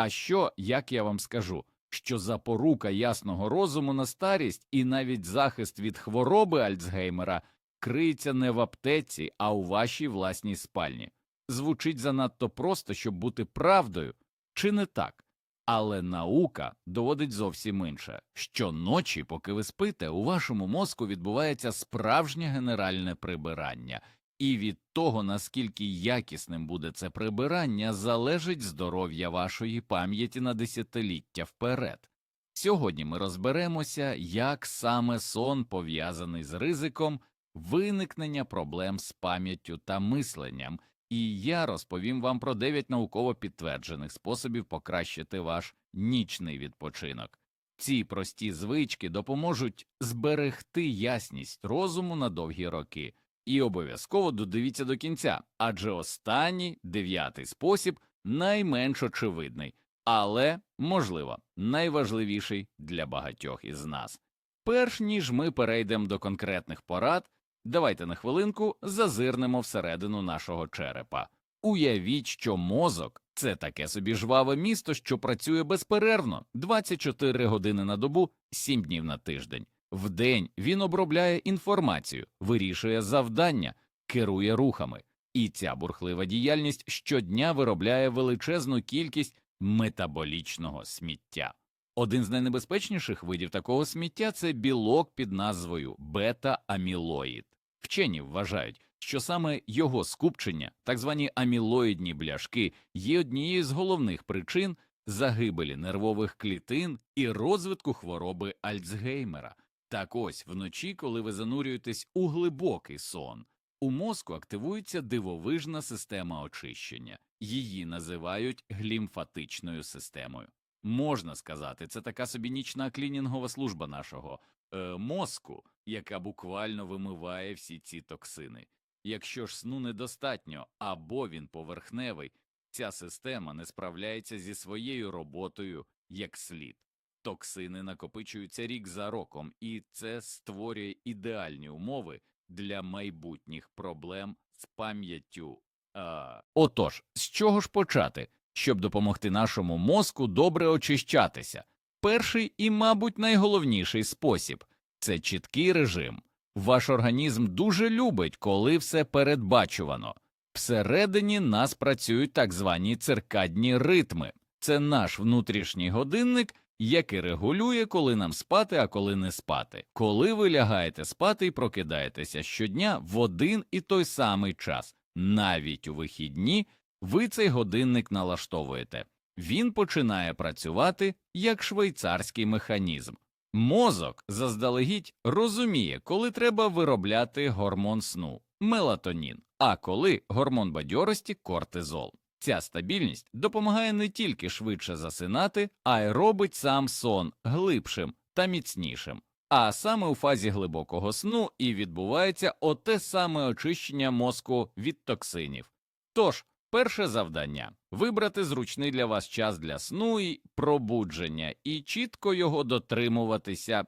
А що, як я вам скажу, що запорука ясного розуму на старість і навіть захист від хвороби Альцгеймера криється не в аптеці, а у вашій власній спальні. Звучить занадто просто, щоб бути правдою, чи не так? Але наука доводить зовсім інше. Щоночі, поки ви спите, у вашому мозку відбувається справжнє генеральне прибирання, і від того, наскільки якісним буде це прибирання, залежить здоров'я вашої пам'яті на десятиліття вперед. Сьогодні ми розберемося, як саме сон пов'язаний з ризиком виникнення проблем з пам'яттю та мисленням, і я розповім вам про 9 науково підтверджених способів покращити ваш нічний відпочинок. Ці прості звички допоможуть зберегти ясність розуму на довгі роки. І обов'язково додивіться до кінця, адже останній дев'ятий спосіб найменш очевидний, але, можливо, найважливіший для багатьох із нас. Перш ніж ми перейдемо до конкретних порад, давайте на хвилинку зазирнемо всередину нашого черепа. Уявіть, що мозок це таке собі жваве місто, що працює безперервно 24 години на добу, 7 днів на тиждень. Вдень він обробляє інформацію, вирішує завдання, керує рухами, і ця бурхлива діяльність щодня виробляє величезну кількість метаболічного сміття. Один з найнебезпечніших видів такого сміття це білок під назвою бета-амілоїд. Вчені вважають, що саме його скупчення, так звані амілоїдні бляшки, є однією з головних причин загибелі нервових клітин і розвитку хвороби Альцгеймера. Так ось вночі, коли ви занурюєтесь у глибокий сон, у мозку активується дивовижна система очищення, її називають глімфатичною системою. Можна сказати, це така собі нічна клінінгова служба нашого е, мозку, яка буквально вимиває всі ці токсини. Якщо ж сну недостатньо або він поверхневий, ця система не справляється зі своєю роботою як слід. Токсини накопичуються рік за роком, і це створює ідеальні умови для майбутніх проблем з пам'яттю. А... Отож, з чого ж почати, щоб допомогти нашому мозку добре очищатися? Перший і, мабуть, найголовніший спосіб це чіткий режим. Ваш організм дуже любить, коли все передбачувано. Всередині нас працюють так звані циркадні ритми. Це наш внутрішній годинник, який регулює, коли нам спати, а коли не спати. Коли ви лягаєте спати і прокидаєтеся щодня в один і той самий час, навіть у вихідні, ви цей годинник налаштовуєте. Він починає працювати як швейцарський механізм. Мозок заздалегідь розуміє, коли треба виробляти гормон сну мелатонін, а коли гормон бадьорості кортизол. Ця стабільність допомагає не тільки швидше засинати, а й робить сам сон глибшим та міцнішим. А саме у фазі глибокого сну і відбувається оте саме очищення мозку від токсинів. Тож, перше завдання вибрати зручний для вас час для сну і пробудження, і чітко його дотримуватися.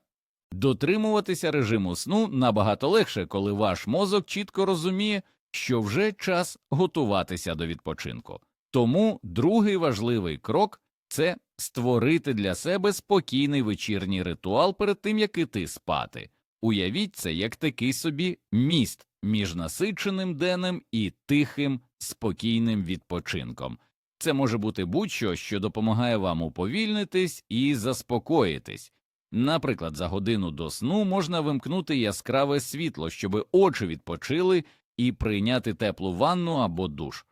Дотримуватися режиму сну набагато легше, коли ваш мозок чітко розуміє, що вже час готуватися до відпочинку. Тому другий важливий крок це створити для себе спокійний вечірній ритуал перед тим, як іти спати. Уявіть це як такий собі міст між насиченим денем і тихим, спокійним відпочинком. Це може бути будь-що, що допомагає вам уповільнитись і заспокоїтись. Наприклад, за годину до сну можна вимкнути яскраве світло, щоб очі відпочили і прийняти теплу ванну або душ.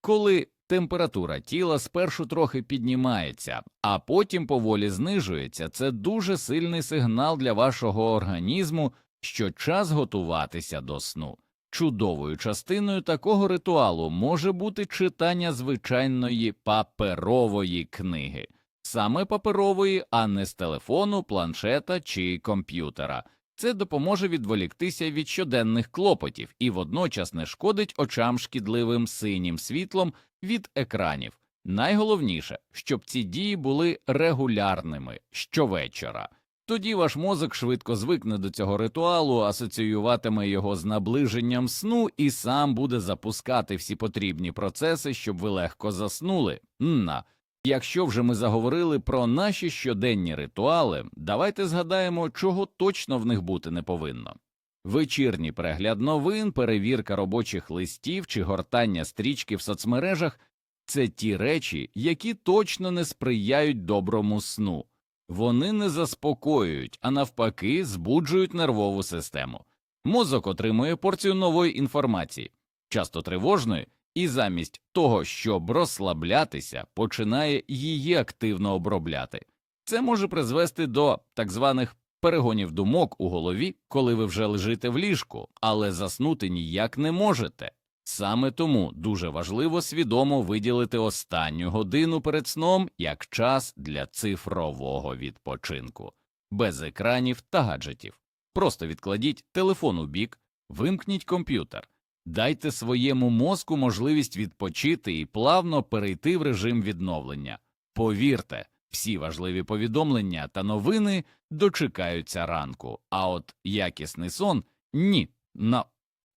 Коли температура тіла спершу трохи піднімається, а потім поволі знижується, це дуже сильний сигнал для вашого організму, що час готуватися до сну. Чудовою частиною такого ритуалу може бути читання звичайної паперової книги, саме паперової, а не з телефону, планшета чи комп'ютера. Це допоможе відволіктися від щоденних клопотів і водночас не шкодить очам шкідливим синім світлом від екранів. Найголовніше, щоб ці дії були регулярними щовечора. Тоді ваш мозок швидко звикне до цього ритуалу, асоціюватиме його з наближенням сну і сам буде запускати всі потрібні процеси, щоб ви легко заснули. На Якщо вже ми заговорили про наші щоденні ритуали, давайте згадаємо, чого точно в них бути не повинно. Вечірній перегляд новин, перевірка робочих листів чи гортання стрічки в соцмережах це ті речі, які точно не сприяють доброму сну. Вони не заспокоюють, а навпаки, збуджують нервову систему. Мозок отримує порцію нової інформації, часто тривожної, і замість того, щоб розслаблятися, починає її активно обробляти. Це може призвести до так званих перегонів думок у голові, коли ви вже лежите в ліжку, але заснути ніяк не можете. Саме тому дуже важливо свідомо виділити останню годину перед сном як час для цифрового відпочинку, без екранів та гаджетів. Просто відкладіть телефон у бік, вимкніть комп'ютер, дайте своєму мозку можливість відпочити і плавно перейти в режим відновлення. Повірте, всі важливі повідомлення та новини дочекаються ранку, а от якісний сон ні. На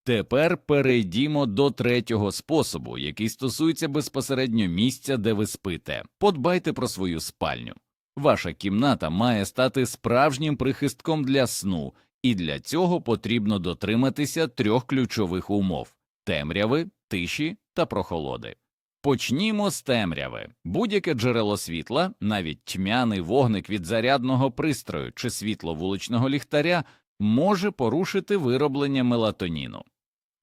Тепер перейдімо до третього способу, який стосується безпосередньо місця, де ви спите. Подбайте про свою спальню. Ваша кімната має стати справжнім прихистком для сну, і для цього потрібно дотриматися трьох ключових умов темряви, тиші та прохолоди. Почнімо з темряви. Будь-яке джерело світла, навіть тьмяний вогник від зарядного пристрою чи світло вуличного ліхтаря може порушити вироблення мелатоніну.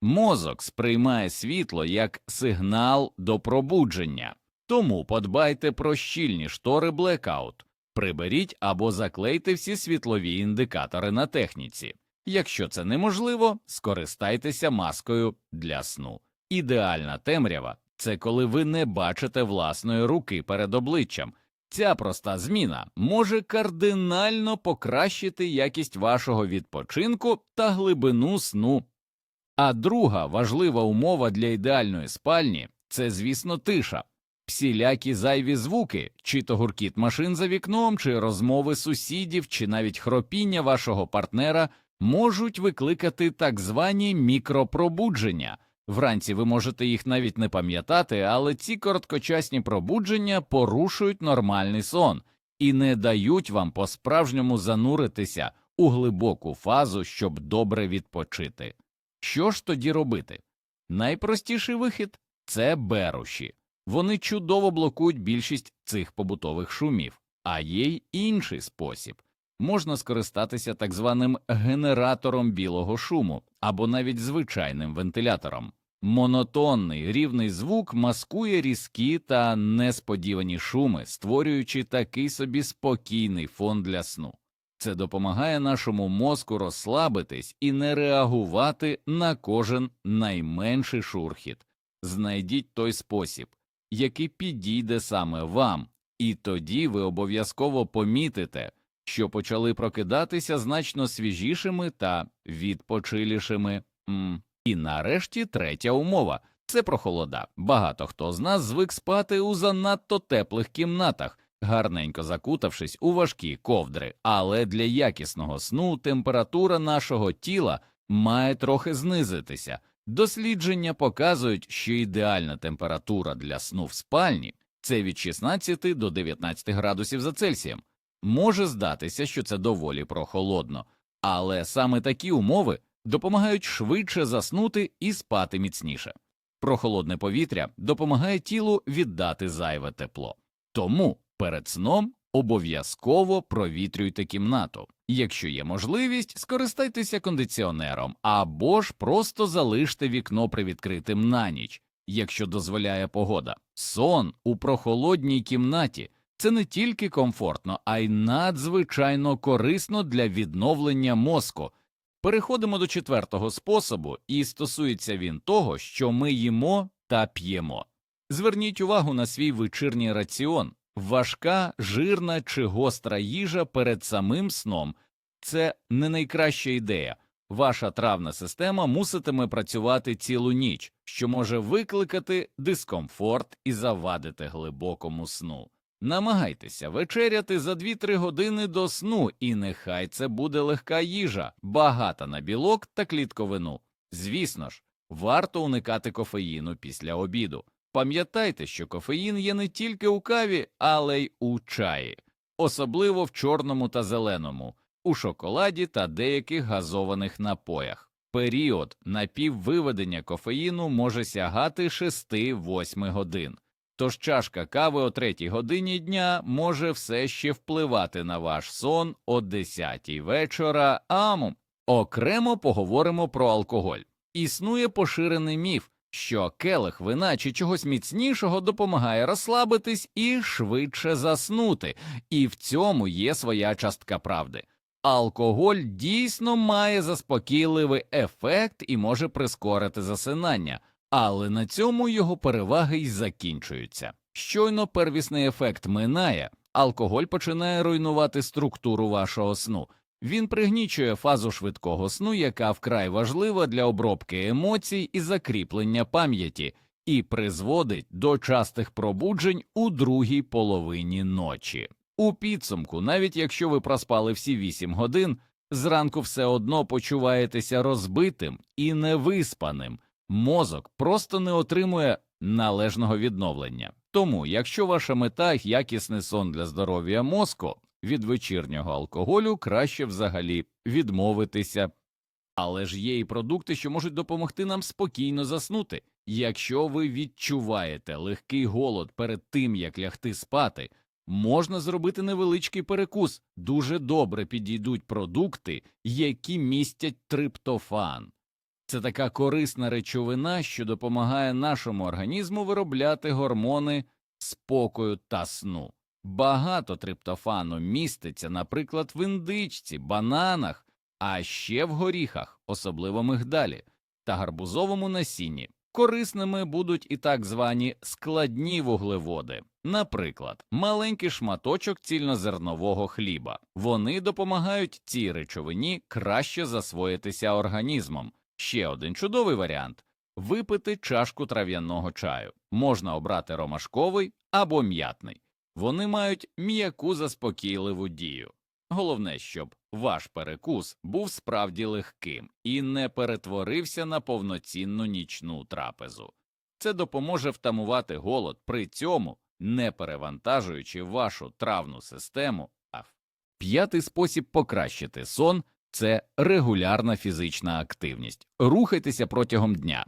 Мозок сприймає світло як сигнал до пробудження, тому подбайте про щільні штори блекаут, приберіть або заклейте всі світлові індикатори на техніці. Якщо це неможливо, скористайтеся маскою для сну. Ідеальна темрява це коли ви не бачите власної руки перед обличчям. Ця проста зміна може кардинально покращити якість вашого відпочинку та глибину сну. А друга важлива умова для ідеальної спальні це, звісно, тиша. Всілякі зайві звуки, чи то гуркіт машин за вікном, чи розмови сусідів, чи навіть хропіння вашого партнера можуть викликати так звані мікропробудження. Вранці ви можете їх навіть не пам'ятати, але ці короткочасні пробудження порушують нормальний сон і не дають вам по-справжньому зануритися у глибоку фазу, щоб добре відпочити. Що ж тоді робити? Найпростіший вихід це беруші. Вони чудово блокують більшість цих побутових шумів, а є й інший спосіб можна скористатися так званим генератором білого шуму або навіть звичайним вентилятором. Монотонний рівний звук маскує різкі та несподівані шуми, створюючи такий собі спокійний фон для сну. Це допомагає нашому мозку розслабитись і не реагувати на кожен найменший шурхіт. Знайдіть той спосіб, який підійде саме вам, і тоді ви обов'язково помітите, що почали прокидатися значно свіжішими та відпочилішими. М. І нарешті третя умова це прохолода. Багато хто з нас звик спати у занадто теплих кімнатах, гарненько закутавшись у важкі ковдри, але для якісного сну температура нашого тіла має трохи знизитися. Дослідження показують, що ідеальна температура для сну в спальні це від 16 до 19 градусів за Цельсієм. Може здатися, що це доволі прохолодно, але саме такі умови допомагають швидше заснути і спати міцніше. Прохолодне повітря допомагає тілу віддати зайве тепло. Тому перед сном обов'язково провітрюйте кімнату. Якщо є можливість, скористайтеся кондиціонером або ж просто залиште вікно привідкритим на ніч, якщо дозволяє погода. Сон у прохолодній кімнаті це не тільки комфортно, а й надзвичайно корисно для відновлення мозку. Переходимо до четвертого способу, і стосується він того, що ми їмо та п'ємо. Зверніть увагу на свій вечірній раціон. Важка, жирна чи гостра їжа перед самим сном це не найкраща ідея. Ваша травна система муситиме працювати цілу ніч, що може викликати дискомфорт і завадити глибокому сну. Намагайтеся вечеряти за 2-3 години до сну, і нехай це буде легка їжа, багата на білок та клітковину. Звісно ж, варто уникати кофеїну після обіду. Пам'ятайте, що кофеїн є не тільки у каві, але й у чаї, особливо в чорному та зеленому, у шоколаді та деяких газованих напоях. Період напіввиведення кофеїну може сягати 6-8 годин. Тож чашка кави о 3 годині дня може все ще впливати на ваш сон о 10 вечора, а м- окремо поговоримо про алкоголь. Існує поширений міф, що келих вина чи чогось міцнішого допомагає розслабитись і швидше заснути, і в цьому є своя частка правди. Алкоголь дійсно має заспокійливий ефект і може прискорити засинання, але на цьому його переваги й закінчуються. Щойно первісний ефект минає, алкоголь починає руйнувати структуру вашого сну. Він пригнічує фазу швидкого сну, яка вкрай важлива для обробки емоцій і закріплення пам'яті, і призводить до частих пробуджень у другій половині ночі. У підсумку, навіть якщо ви проспали всі 8 годин, зранку все одно почуваєтеся розбитим і невиспаним. Мозок просто не отримує належного відновлення. Тому, якщо ваша мета якісний сон для здоров'я мозку, від вечірнього алкоголю краще взагалі відмовитися. Але ж є і продукти, що можуть допомогти нам спокійно заснути. Якщо ви відчуваєте легкий голод перед тим, як лягти спати, можна зробити невеличкий перекус. Дуже добре підійдуть продукти, які містять триптофан. Це така корисна речовина, що допомагає нашому організму виробляти гормони спокою та сну. Багато триптофану міститься, наприклад, в індичці, бананах, а ще в горіхах, особливо мигдалі, та гарбузовому насінні. Корисними будуть і так звані складні вуглеводи, наприклад, маленький шматочок цільнозернового хліба. Вони допомагають цій речовині краще засвоїтися організмом. Ще один чудовий варіант випити чашку трав'яного чаю. Можна обрати ромашковий або м'ятний. Вони мають м'яку заспокійливу дію. Головне, щоб ваш перекус був справді легким і не перетворився на повноцінну нічну трапезу. Це допоможе втамувати голод, при цьому не перевантажуючи вашу травну систему. П'ятий спосіб покращити сон це регулярна фізична активність. Рухайтеся протягом дня.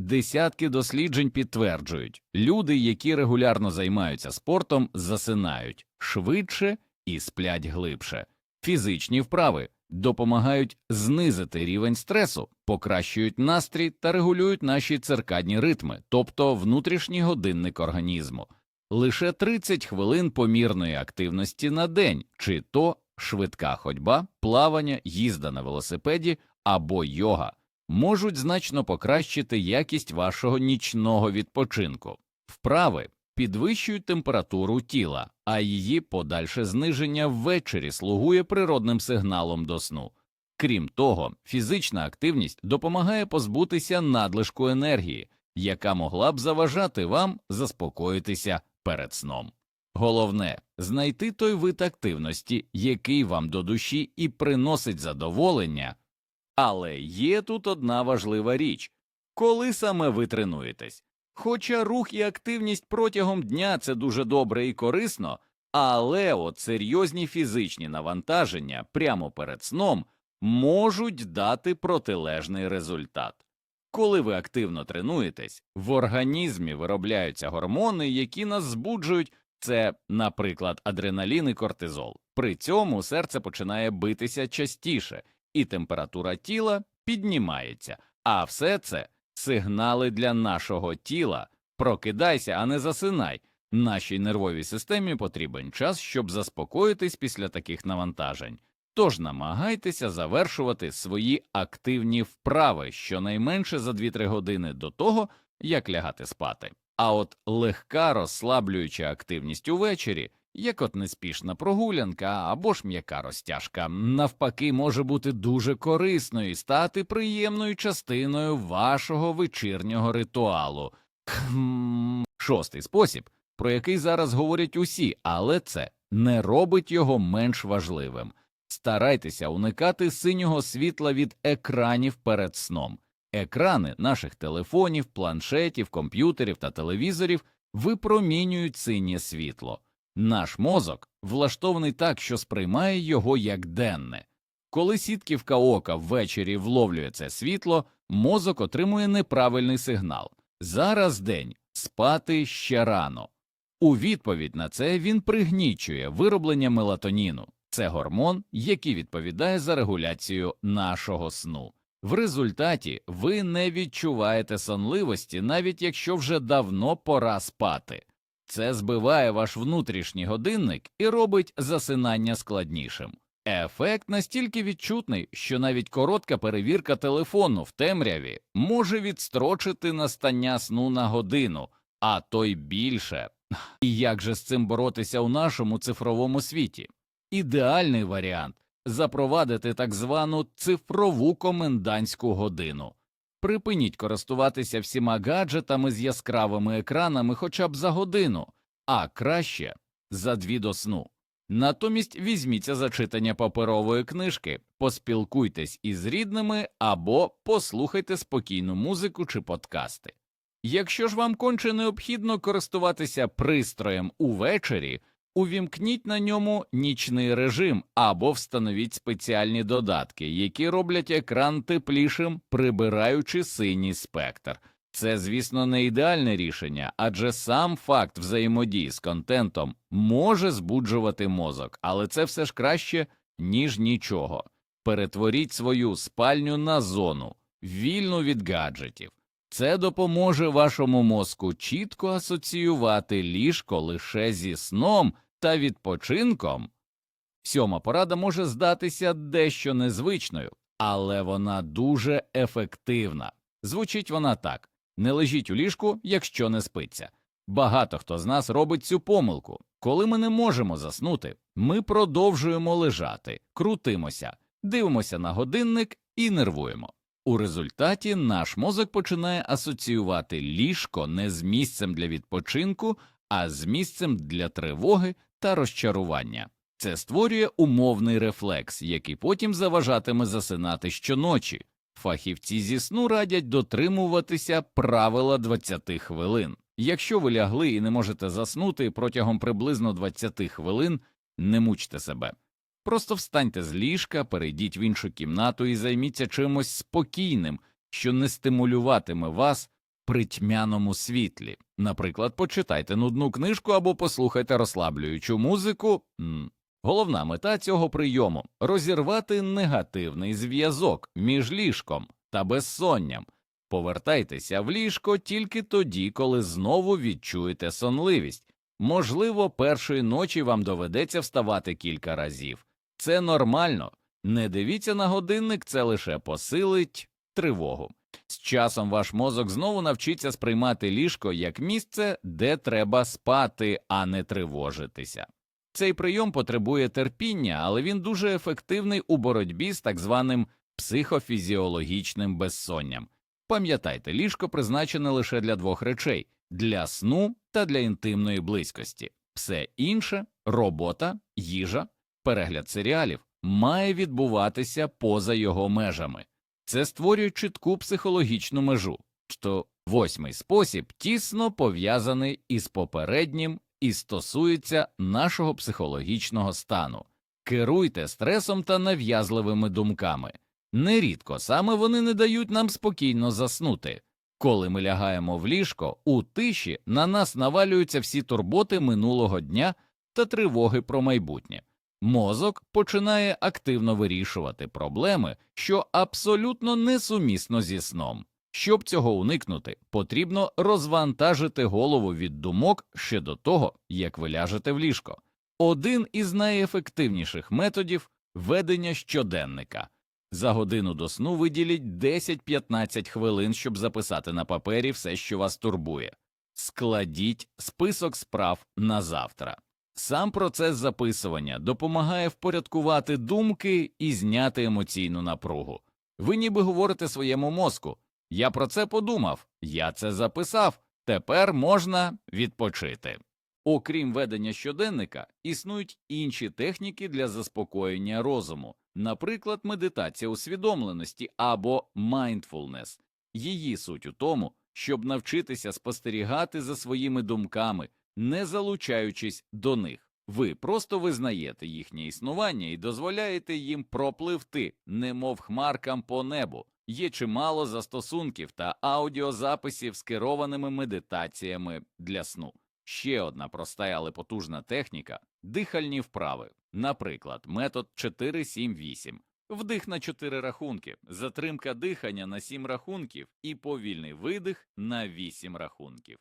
Десятки досліджень підтверджують, люди, які регулярно займаються спортом, засинають швидше і сплять глибше. Фізичні вправи допомагають знизити рівень стресу, покращують настрій та регулюють наші циркадні ритми, тобто внутрішній годинник організму. Лише 30 хвилин помірної активності на день, чи то швидка ходьба, плавання, їзда на велосипеді або йога можуть значно покращити якість вашого нічного відпочинку. Вправи підвищують температуру тіла, а її подальше зниження ввечері слугує природним сигналом до сну. Крім того, фізична активність допомагає позбутися надлишку енергії, яка могла б заважати вам заспокоїтися перед сном. Головне знайти той вид активності, який вам до душі і приносить задоволення. Але є тут одна важлива річ коли саме ви тренуєтесь. Хоча рух і активність протягом дня це дуже добре і корисно, але от серйозні фізичні навантаження прямо перед сном можуть дати протилежний результат. Коли ви активно тренуєтесь, в організмі виробляються гормони, які нас збуджують, це, наприклад, адреналін і кортизол. При цьому серце починає битися частіше, і температура тіла піднімається, а все це сигнали для нашого тіла. Прокидайся, а не засинай. Нашій нервовій системі потрібен час, щоб заспокоїтись після таких навантажень. Тож намагайтеся завершувати свої активні вправи щонайменше за 2-3 години до того, як лягати спати. А от легка розслаблююча активність увечері, як от неспішна прогулянка або ж м'яка розтяжка, навпаки, може бути дуже корисною і стати приємною частиною вашого вечірнього ритуалу. Шостий спосіб, про який зараз говорять усі, але це не робить його менш важливим. Старайтеся уникати синього світла від екранів перед сном. Екрани наших телефонів, планшетів, комп'ютерів та телевізорів випромінюють синє світло. Наш мозок влаштований так, що сприймає його як денне. Коли сітківка ока ввечері вловлює це світло, мозок отримує неправильний сигнал. Зараз день, спати ще рано. У відповідь на це він пригнічує вироблення мелатоніну. Це гормон, який відповідає за регуляцію нашого сну. В результаті ви не відчуваєте сонливості, навіть якщо вже давно пора спати. Це збиває ваш внутрішній годинник і робить засинання складнішим. Ефект настільки відчутний, що навіть коротка перевірка телефону в темряві може відстрочити настання сну на годину, а то й більше. І як же з цим боротися у нашому цифровому світі? Ідеальний варіант запровадити так звану цифрову комендантську годину. Припиніть користуватися всіма гаджетами з яскравими екранами хоча б за годину, а краще за дві до сну. Натомість візьміться за читання паперової книжки, поспілкуйтесь із рідними або послухайте спокійну музику чи подкасти. Якщо ж вам конче необхідно користуватися пристроєм увечері, увімкніть на ньому нічний режим або встановіть спеціальні додатки, які роблять екран теплішим, прибираючи синій спектр. Це, звісно, не ідеальне рішення, адже сам факт взаємодії з контентом може збуджувати мозок, але це все ж краще, ніж нічого. Перетворіть свою спальню на зону, вільну від гаджетів. Це допоможе вашому мозку чітко асоціювати ліжко лише зі сном та відпочинком. Сьома порада може здатися дещо незвичною, але вона дуже ефективна. Звучить вона так не лежіть у ліжку, якщо не спиться. Багато хто з нас робить цю помилку. Коли ми не можемо заснути, ми продовжуємо лежати, крутимося, дивимося на годинник і нервуємо. У результаті наш мозок починає асоціювати ліжко не з місцем для відпочинку, а з місцем для тривоги та розчарування. Це створює умовний рефлекс, який потім заважатиме засинати щоночі. Фахівці зі сну радять дотримуватися правила 20 хвилин. Якщо ви лягли і не можете заснути протягом приблизно 20 хвилин, не мучте себе. Просто встаньте з ліжка, перейдіть в іншу кімнату і займіться чимось спокійним, що не стимулюватиме вас при тьмяному світлі. Наприклад, почитайте нудну книжку або послухайте розслаблюючу музику. Головна мета цього прийому розірвати негативний зв'язок між ліжком та безсонням. Повертайтеся в ліжко тільки тоді, коли знову відчуєте сонливість. Можливо, першої ночі вам доведеться вставати кілька разів. Це нормально. Не дивіться на годинник, це лише посилить тривогу. З часом ваш мозок знову навчиться сприймати ліжко як місце, де треба спати, а не тривожитися. Цей прийом потребує терпіння, але він дуже ефективний у боротьбі з так званим психофізіологічним безсонням. Пам'ятайте, ліжко призначене лише для двох речей для сну та для інтимної близькості. Все інше робота, їжа, перегляд серіалів має відбуватися поза його межами. Це створює чітку психологічну межу, що восьмий спосіб тісно пов'язаний із попереднім і стосується нашого психологічного стану. Керуйте стресом та нав'язливими думками. Нерідко саме вони не дають нам спокійно заснути. Коли ми лягаємо в ліжко, у тиші на нас навалюються всі турботи минулого дня та тривоги про майбутнє. Мозок починає активно вирішувати проблеми, що абсолютно несумісно зі сном. Щоб цього уникнути, потрібно розвантажити голову від думок ще до того, як ви ляжете в ліжко. Один із найефективніших методів ведення щоденника. За годину до сну виділіть 10-15 хвилин, щоб записати на папері все, що вас турбує. Складіть список справ на завтра. Сам процес записування допомагає впорядкувати думки і зняти емоційну напругу. Ви ніби говорите своєму мозку Я про це подумав, я це записав, тепер можна відпочити. Окрім ведення щоденника, існують інші техніки для заспокоєння розуму, наприклад, медитація усвідомленості або mindfulness. Її суть у тому, щоб навчитися спостерігати за своїми думками, не залучаючись до них. Ви просто визнаєте їхнє існування і дозволяєте їм пропливти, немов хмаркам по небу. Є чимало застосунків та аудіозаписів з керованими медитаціями для сну. Ще одна проста, але потужна техніка дихальні вправи. Наприклад, метод 478. Вдих на 4 рахунки, затримка дихання на 7 рахунків і повільний видих на 8 рахунків.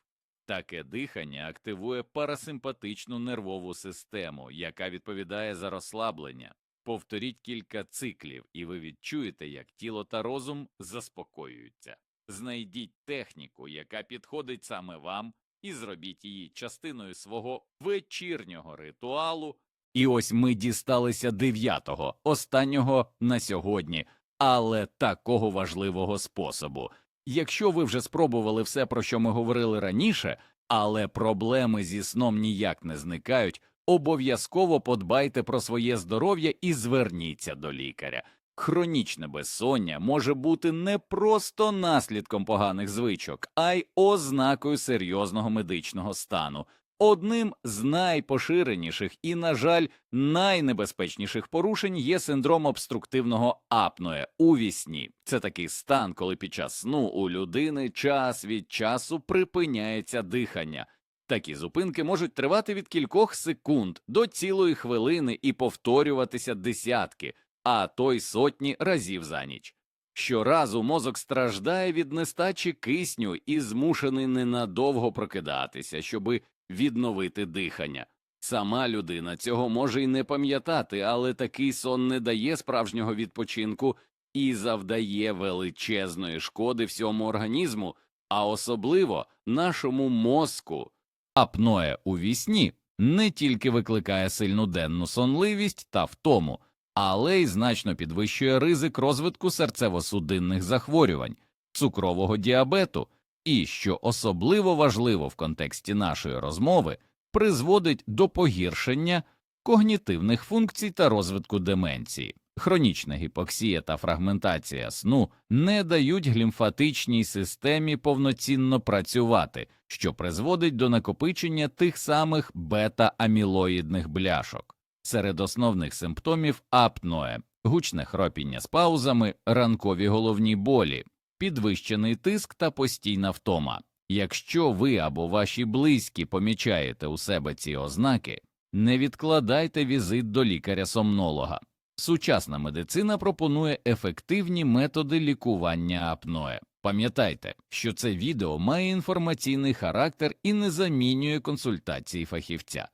Таке дихання активує парасимпатичну нервову систему, яка відповідає за розслаблення. Повторіть кілька циклів, і ви відчуєте, як тіло та розум заспокоюються. Знайдіть техніку, яка підходить саме вам, і зробіть її частиною свого вечірнього ритуалу. І ось ми дісталися дев'ятого, останнього на сьогодні, але такого важливого способу. Якщо ви вже спробували все, про що ми говорили раніше, але проблеми зі сном ніяк не зникають, обов'язково подбайте про своє здоров'я і зверніться до лікаря. Хронічне безсоння може бути не просто наслідком поганих звичок, а й ознакою серйозного медичного стану. Одним з найпоширеніших і, на жаль, найнебезпечніших порушень є синдром обструктивного апноe у вісні. Це такий стан, коли під час сну у людини час від часу припиняється дихання. Такі зупинки можуть тривати від кількох секунд до цілої хвилини і повторюватися десятки, а то й сотні разів за ніч. Щоразу мозок страждає від нестачі кисню і змушений ненадовго прокидатися, щоби відновити дихання. Сама людина цього може й не пам'ятати, але такий сон не дає справжнього відпочинку і завдає величезної шкоди всьому організму, а особливо нашому мозку. Апноe у вісні не тільки викликає сильну денну сонливість та втому, але й значно підвищує ризик розвитку серцево-судинних захворювань, цукрового діабету і, що особливо важливо в контексті нашої розмови, призводить до погіршення когнітивних функцій та розвитку деменції. Хронічна гіпоксія та фрагментація сну не дають глімфатичній системі повноцінно працювати, що призводить до накопичення тих самих бета-амілоїдних бляшок. Серед основних симптомів апноe – гучне хропіння з паузами, ранкові головні болі, підвищений тиск та постійна втома. Якщо ви або ваші близькі помічаєте у себе ці ознаки, не відкладайте візит до лікаря-сомнолога. Сучасна медицина пропонує ефективні методи лікування апноe. Пам'ятайте, що це відео має інформаційний характер і не замінює консультації фахівця.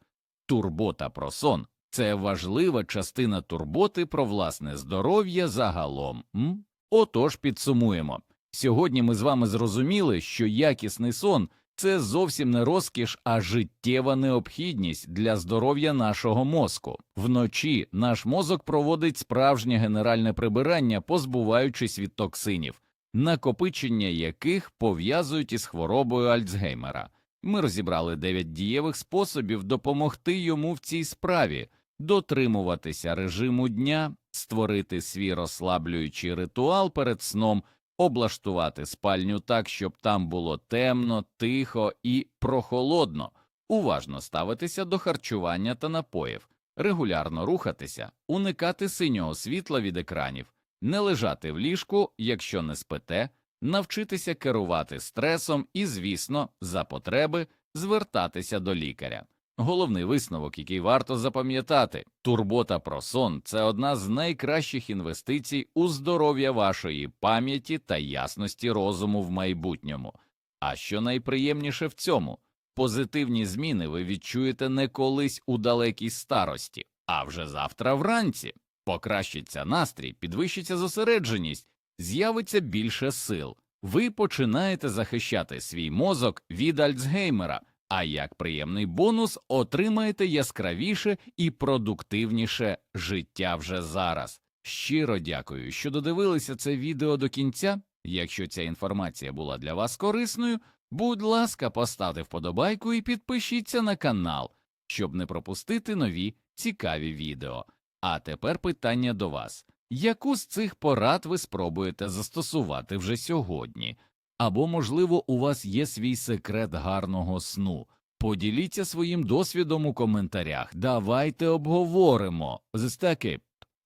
Турбота про сон це важлива частина турботи про власне здоров'я загалом. М? Отож, підсумуємо. Сьогодні ми з вами зрозуміли, що якісний сон це зовсім не розкіш, а життєва необхідність для здоров'я нашого мозку. Вночі наш мозок проводить справжнє генеральне прибирання, позбуваючись від токсинів, накопичення яких пов'язують із хворобою Альцгеймера. Ми розібрали 9 дієвих способів допомогти йому в цій справі, дотримуватися режиму дня, створити свій розслаблюючий ритуал перед сном облаштувати спальню так, щоб там було темно, тихо і прохолодно, уважно ставитися до харчування та напоїв, регулярно рухатися, уникати синього світла від екранів, не лежати в ліжку, якщо не спите, навчитися керувати стресом і, звісно, за потреби звертатися до лікаря. Головний висновок, який варто запам'ятати, турбота про сон це одна з найкращих інвестицій у здоров'я вашої пам'яті та ясності розуму в майбутньому. А що найприємніше в цьому, позитивні зміни ви відчуєте не колись у далекій старості, а вже завтра вранці. Покращиться настрій, підвищиться зосередженість, з'явиться більше сил. Ви починаєте захищати свій мозок від Альцгеймера. А як приємний бонус отримаєте яскравіше і продуктивніше життя вже зараз. Щиро дякую, що додивилися це відео до кінця. Якщо ця інформація була для вас корисною, будь ласка, поставте вподобайку і підпишіться на канал, щоб не пропустити нові цікаві відео. А тепер питання до вас: яку з цих порад ви спробуєте застосувати вже сьогодні? Або, можливо, у вас є свій секрет гарного сну. Поділіться своїм досвідом у коментарях. Давайте обговоримо. Зестеки,